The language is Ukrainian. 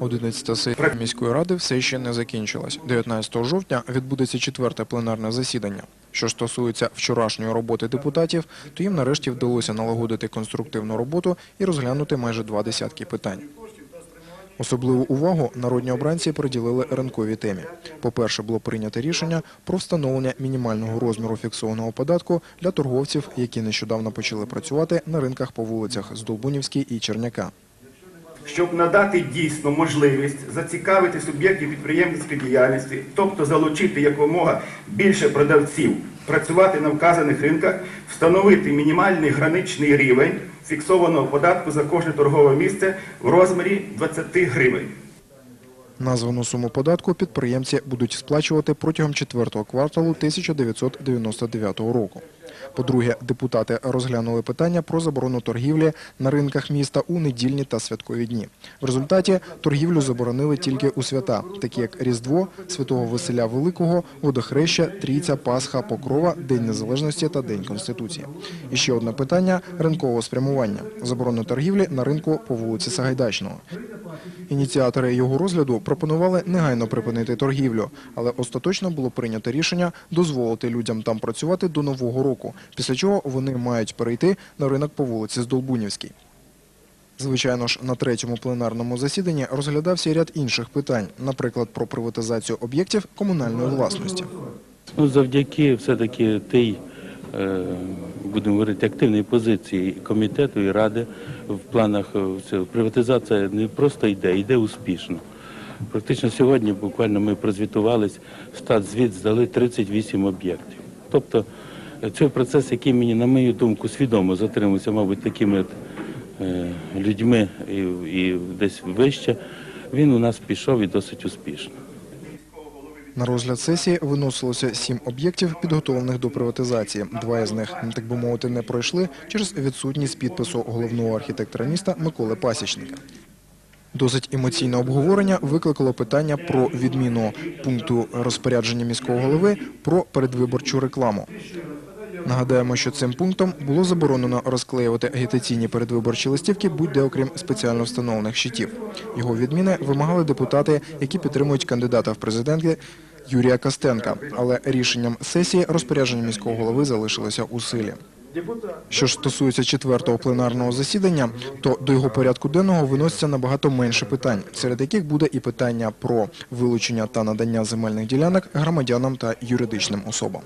11 сесія міської ради все ще не закінчилась. 19 жовтня відбудеться четверте пленарне засідання. Що стосується вчорашньої роботи депутатів, то їм нарешті вдалося налагодити конструктивну роботу і розглянути майже два десятки питань. Особливу увагу народні обранці приділили ринковій темі. По-перше, було прийнято рішення про встановлення мінімального розміру фіксованого податку для торговців, які нещодавно почали працювати на ринках по вулицях Здолбунівській і Черняка. Щоб надати дійсно можливість зацікавити суб'єктів підприємницької діяльності, тобто залучити якомога більше продавців працювати на вказаних ринках, встановити мінімальний граничний рівень фіксованого податку за кожне торгове місце в розмірі 20 гривень. Названу суму податку підприємці будуть сплачувати протягом четвертого кварталу 1999 року. По-друге, депутати розглянули питання про заборону торгівлі на ринках міста у недільні та святкові дні. В результаті торгівлю заборонили тільки у свята, такі як Різдво, Святого Василя Великого, Водохреща, Трійця, Пасха, Покрова, День Незалежності та День Конституції. І ще одне питання – ринкового спрямування. Заборону торгівлі на ринку по вулиці Сагайдачного. Ініціатори його розгляду пропонували негайно припинити торгівлю, але остаточно було прийнято рішення дозволити людям там працювати до Нового року, після чого вони мають перейти на ринок по вулиці Здолбунівській. Звичайно ж, на третьому пленарному засіданні розглядався ряд інших питань, наприклад, про приватизацію об'єктів комунальної власності. Ну, завдяки все-таки тій, е, будемо говорити, активній позиції комітету і ради в планах е, приватизація не просто йде, йде успішно. Практично сьогодні буквально ми прозвітувались, стат звіт здали 38 об'єктів. Тобто цей процес, який мені, на мою думку, свідомо затримався, мабуть, такими е, людьми і, і десь вище, він у нас пішов і досить успішно. На розгляд сесії виносилося сім об'єктів, підготовлених до приватизації. Два із них, так би мовити, не пройшли через відсутність підпису головного архітектора міста Миколи Пасічника. Досить емоційне обговорення викликало питання про відміну пункту розпорядження міського голови про передвиборчу рекламу. Нагадаємо, що цим пунктом було заборонено розклеювати агітаційні передвиборчі листівки будь-де окрім спеціально встановлених щитів. Його відміни вимагали депутати, які підтримують кандидата в президенти Юрія Костенка. Але рішенням сесії розпорядження міського голови залишилося у силі. Що ж стосується четвертого пленарного засідання, то до його порядку денного виноситься набагато менше питань, серед яких буде і питання про вилучення та надання земельних ділянок громадянам та юридичним особам.